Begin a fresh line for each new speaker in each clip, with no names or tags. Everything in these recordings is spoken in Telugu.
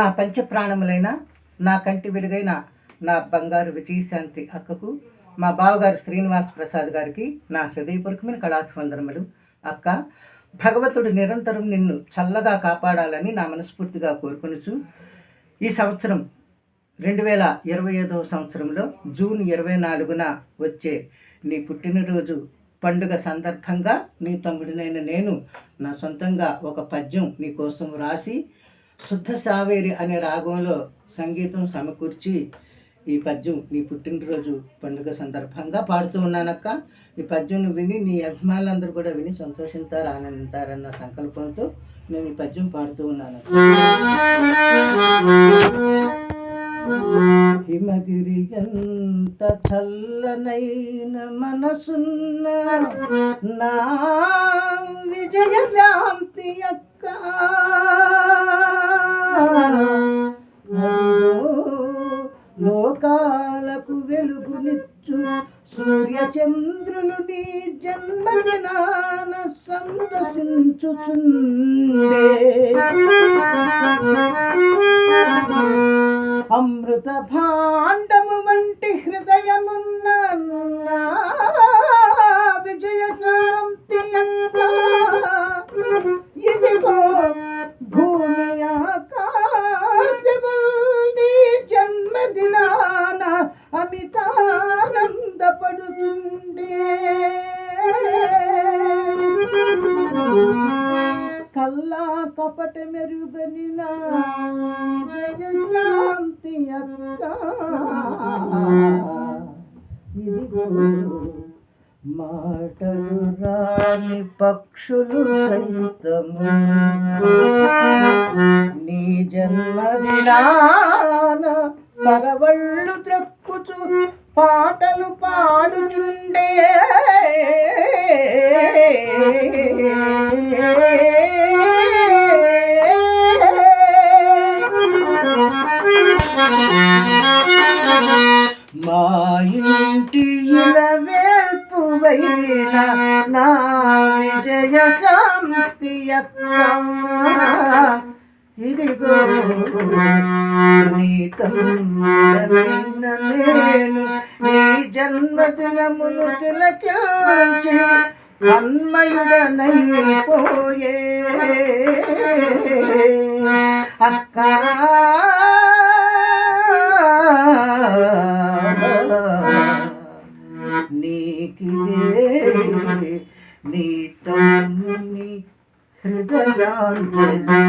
నా పంచప్రాణములైన నా కంటి వెలుగైన నా బంగారు విజయశాంతి అక్కకు మా బావగారు శ్రీనివాస్ ప్రసాద్ గారికి నా హృదయపూర్వకమైన కళాభివందనములు. అక్క భగవంతుడు నిరంతరం నిన్ను చల్లగా కాపాడాలని నా మనస్ఫూర్తిగా కోరుకొనుచు ఈ సంవత్సరం రెండు వేల ఇరవై ఐదవ సంవత్సరంలో జూన్ ఇరవై నాలుగున వచ్చే నీ పుట్టినరోజు పండుగ సందర్భంగా నీ తమ్ముడినైన నేను నా సొంతంగా ఒక పద్యం నీ కోసం రాసి శుద్ధ సావేరి అనే రాగంలో సంగీతం సమకూర్చి ఈ పద్యం నీ పుట్టినరోజు పండుగ సందర్భంగా పాడుతూ ఉన్నానక్క. ఈ పద్యం విని నీ అభిమానులందరూ కూడా విని సంతోషింతారు ఆనందింతారన్న సంకల్పంతో నేను ఈ పద్యం పాడుతూ ఉన్నాను హిమగిరి ఎంత చల్లనైన మనసున్న నా విజయ శాంతి అక్క. లోకాలకు వెలుగునిచ్చు సూర్యచంద్రులు నీ జన్మదినాన సంతసించుచుండే. అమృత భాండము వంటి హృదయము కల్లా కపట మెరుగని నా జయ శాంతి అక్క మాటలు రాని పక్షులు సైతము. నీ జన్మదినాన పరవళ్ళు త్రక్కుచు పాటలు పాడుచుండే ఇలవేల్పువైన నా విజయ శాంతి ఇదిగో నేను నీ జన్మదినమును తిలకించి అన్మయుడనైపోయే అక్కా నీకిదే నీ తమ్ముని హృదయాంజలి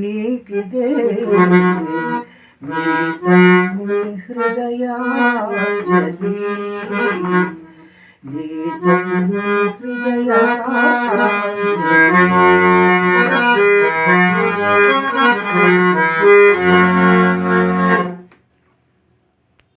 నీకిదే నీ తమ్ముని హృదయాంజలి నీ తమ్ముని హృదయాంజలి